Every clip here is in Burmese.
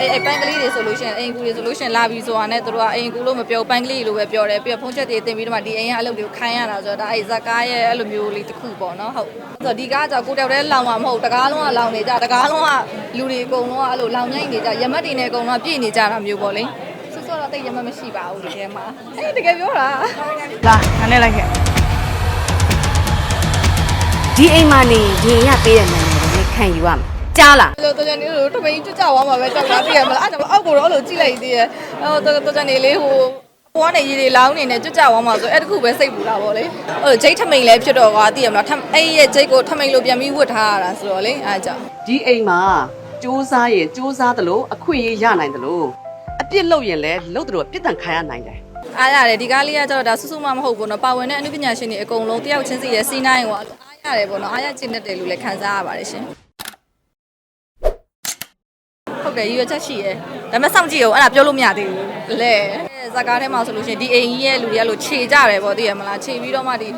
အဲအဲပန်းကလေးတွေဆိုလို့ရှိရင်အိမ်ကူတွေဆိုလို့ရှိရင်လာပြီဆိုတာနဲ့သူတို့ကအိမ်ကူလို့မပြောပန်းကလေးလိုပဲပြောတယ်ပြီးတော့ဖုန်းချက်တွေတင်ပြီးတော့မှဒီအိမ်ကအလုပ်တွေကိုခိုင်းရတာဆိုတော့ဒါအဲဇက်ကားရဲ့အဲ့လိုမျိုးလေးတစ်ခုပေါ့နော်ဟုတ်ဆိုတော့ဒီကားကြောင့်ကိုတယောက်တည်းလောင်မှာမဟုတ်တကားလုံးကလောင်နေကြတကားလုံးကလူတွေအကုန်လုံးကအဲ့လိုလောင်ညိုက်နေကြရမတ်တွေနဲ့အကုန်လုံးကပြည့်နေကြတာမျိုးပေါ့လေဆိုဆိုတော့တိတ်ရမတ်မရှိပါဘူးတကယ်မှာအေးတကယ်ပြောတာလာငါနဲ့လိုက်ခဲ့ဒီအိမ်မှာနေရင်ရပေးတဲ့နာမည်ကိုလည်းခံယူရမယ် ကြားလားတော်တော်ကြနေလို့တမင်းကျွတ်ကြွားမှာပဲကြောက်တာသိရမလားအဲ့ဒါအောက်ကိုတော့အဲ့လိုကြည့်လိုက်သေးရဲ့ဟိုတော်တော်ကြနေလေးဟိုကိုကနေရေတွေလောင်းနေနဲ့ကြွကြွားသွားမှာဆိုအဲ့တခုပဲစိတ်ပူတာဗောလေအဲ့ဂျိတ်ထမိန်လည်းဖြစ်တော့ကွာသိရမလားအဲ့ရဲ့ဂျိတ်ကိုထမိန်လို့ပြန်ပြီးဝတ်ထားရတာဆိုတော့လေအဲ့ကြောင့်ဒီအိမ်မှာစူးစားရင်စူးစားသလိုအခွင့်အရေးရနိုင်သလိုအပြစ်လုပ်ရင်လည်းလုပ်သလိုပြစ်ဒဏ်ခံရနိုင်တယ်အားရတယ်ဒီကားလေးကကျတော့ဒါစုစုမမဟုတ်ဘူးနော်ပါဝင်တဲ့အမှုပညာရှင်တွေအကုန်လုံးတယောက်ချင်းစီရဲ့စီးနိုင်ကွာအားရတယ်ဗောနော်အားရချင်တဲ့တယ်လို့လည်းခံစားရပါတယ်ရှင် ဟုတ်တယ်ရည်ရွယ်ချက်ရှိရဲဒါပေမဲ့စောင့်ကြည့်အောင်အဲ့ဒါပြောလို့မရသေးဘူးလဲဇာကားထဲမှာဆိုလို့ရှိရင်ဒီအိမ်ကြီးရဲ့လူတွေကလို့ခြေကြတယ်ပေါ့သိရမလားခြေပြီးတော့မှဒီ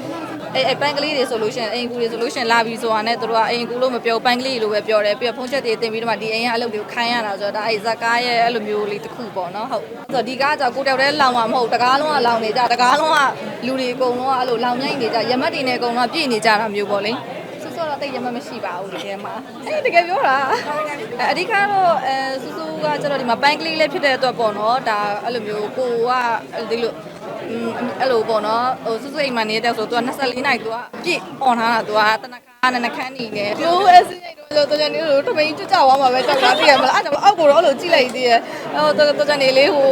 အဲအဲပန်းကလေးတွေဆိုလို့ရှိရင်အိမ်ကူတွေဆိုလို့ရှိရင်လာပြီဆိုတာနဲ့တို့ကအိမ်ကူလို့မပြောပန်းကလေးလိုပဲပြောတယ်ပြီးတော့ဖုန်းချက်တွေတင်ပြီးတော့မှဒီအိမ်ကအလုပ်တွေကိုခိုင်းရတာဆိုတော့ဒါအဲဇာကားရဲ့အဲ့လိုမျိုးလေးတစ်ခုပေါ့နော်ဟုတ်ဆိုတော့ဒီကားကြောင့်ကိုတယောက်တည်းလောင်မှာမဟုတ်တကားလုံးကလောင်နေကြတကားလုံးကလူတွေအကုန်လုံးကအဲ့လိုလောင်ညိုက်နေကြရမတ်တွေနဲ့အကုန်လုံးကပြည့်နေကြတာမျိုးပေါ့လေဆူဆူ တော့တိတ်ရမမရှိပါဘူးတကယ်မှာအေးတကယ်ပြောတာအဲအဓိကတော့အဲဆူဆူကကျတော့ဒီမှာပန်းကလေးလေးဖြစ်တဲ့အတွက်ပေါ့နော်ဒါအဲ့လိုမျိုးကိုကဒီလိုอืมအဲ့လိုပေါ့နော်ဟိုဆူဆူအိမ်မှာနေတဲ့ဆိုသူက24နိုင်သူကပြည့်អွန်ထားတာသူကတနခါနဲ့နှခမ်းနေနေပြိုးအစင်းရိုက်တော့တော်ကြနေလို့တမင်းကြွကြသွားမှာပဲကြောက်တာသိရမလားအဲ့ဒါအောက်ကိုတော့အဲ့လိုကြည့်လိုက်သေးရဲ့ဟိုတော်ကြနေလေးဟို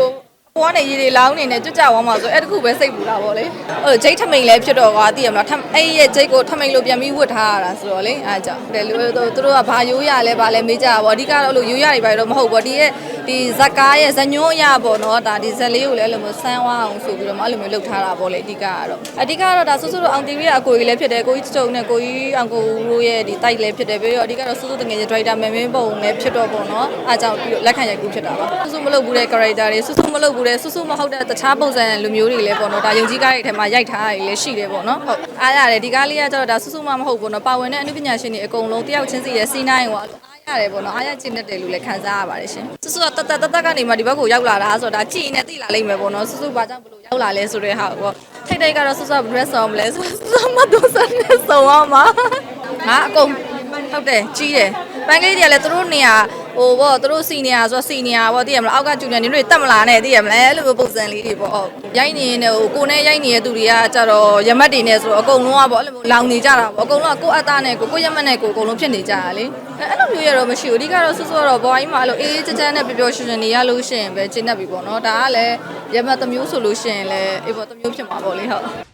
ဘွားနေရေတွေလောင်းနေနဲ့ကြွကြသွားမှာဆိုအဲ့တခုပဲစိတ်ပူတာပေါ့လေဟိုဂျိတ်ထမိန်လည်းဖြစ်တော့ကွာသိရမလားထအဲ့ရဲ့ဂျိတ်ကိုထမိန်လိုပြန်ပြီးဝတ်ထားရတာဆိုတော့လေအားကြောင့်တယ်လူတို့သူတို့ကဘာရိုးရလဲဘာလဲမေးကြတာပေါ့အဓိကတော့အဲ့လိုရိုးရတွေပါတော့မဟုတ်ဘူးဒီရဲ့ ဒီဇက်ကားရဲ့ဇညွန်းအရပေါ့နော်ဒါဒီဇက်လေးကိုလည်းအဲ့လိုမျိုးဆန်းဝအောင်ဆိုပြီးတော့မအဲ့လိုမျိုးလုပ်ထားတာပေါ့လေအဓိကကတော့အဓိကတော့ဒါဆူဆူတို့အောင်တီဗီရဲ့အကိုကြီးလည်းဖြစ်တယ်ကိုကြီးချုံနဲ့ကိုကြီးအောင်ကိုတို့ရဲ့ဒီတိုက်လည်းဖြစ်တယ်ပြီးတော့အဓိကတော့ဆူဆူတငယ်ချင်းဒရိုက်တာမင်းမင်းပုံလည်းဖြစ်တော့ပေါ့နော်အားကြောင့်ပြီးတော့လက်ခံရိုက်ကူးဖြစ်တာပါဆူဆူမလုပ်ဘူးတဲ့ character တွေဆူဆူမလုပ်ဘူးတဲ့ဆူဆူမဟုတ်တဲ့တခြားပုံစံလူမျိုးတွေလည်းပေါ့နော်ဒါယုံကြည်ကားတွေထဲမှာရိုက်ထားတာတွေလည်းရှိတယ်ပေါ့နော်ဟုတ်အားရတယ်ဒီကားလေးကကျတော့ဒါဆူဆူမမဟုတ်ဘူးနော်ပါဝင်တဲ့အနုပညာရှင်တွေအကုန်လုံးတယောက်ချင်းစီရဲ့စီးနိုင်ဟိုအား ရတယ်ပေါ့နော်အားရကျင့်တတ်တယ်လို့လည်းခံစားရပါတယ်ရှင်ဆူဆူကတတ်တတ်တတ်ကနေမှဒီဘက်ကိုရောက်လာတာဆိုတော့ဒါကြည်နေသိလာလိမ့်မယ်ပေါ့နော်ဆူဆူဘာကြောင့်ဘလို့ရောက်လာလဲဆိုတဲ့ဟာပေါ့ထိတ်ထိတ်ကတော့ဆူဆူက dress ဆောင်မလဲဆူဆူမတော့စနေဆောင်အောင်မှာငါအကုန်ဟုတ်တယ်ကြီးတယ်ပန်းကလေးတွေကလည်းသူတို့နေရာ ဟိုပေါ့သူတို့စီနီယာဆိုတော့စီနီယာပေါ့သိရမလားအောက်ကဂျူနီယာနေတို့တက်မလာနဲ့သိရမလားအဲ့လိုမျိုးပုံစံလေးတွေပေါ့ဟုတ်ရိုက်နေနေဟိုကိုနဲ့ရိုက်နေတဲ့သူတွေကကြတော့ရမတ်တွေနဲ့ဆိုတော့အကုန်လုံးကပေါ့အဲ့လိုမျိုးလောင်နေကြတာပေါ့အကုန်လုံးကကိုယ့်အသားနဲ့ကိုကိုရမတ်နဲ့ကိုအကုန်လုံးဖြစ်နေကြတာလေအဲ့လိုမျိုးရတော့မရှိဘူးအဓိကတော့ဆူဆူကတော့ဘွားကြီးမှာအဲ့လိုအေးအေးချမ်းချမ်းနဲ့ပျော်ပျော်ရွှင်ရွှင်နေရလို့ရှိရင်ပဲကျင့်တတ်ပြီပေါ့နော်ဒါကလည်းရမတ်တစ်မျိုးဆိုလို့ရှိရင်လည်းအေးပေါ့တစ်မျိုးဖြစ်မှာပေါ့လေဟုတ်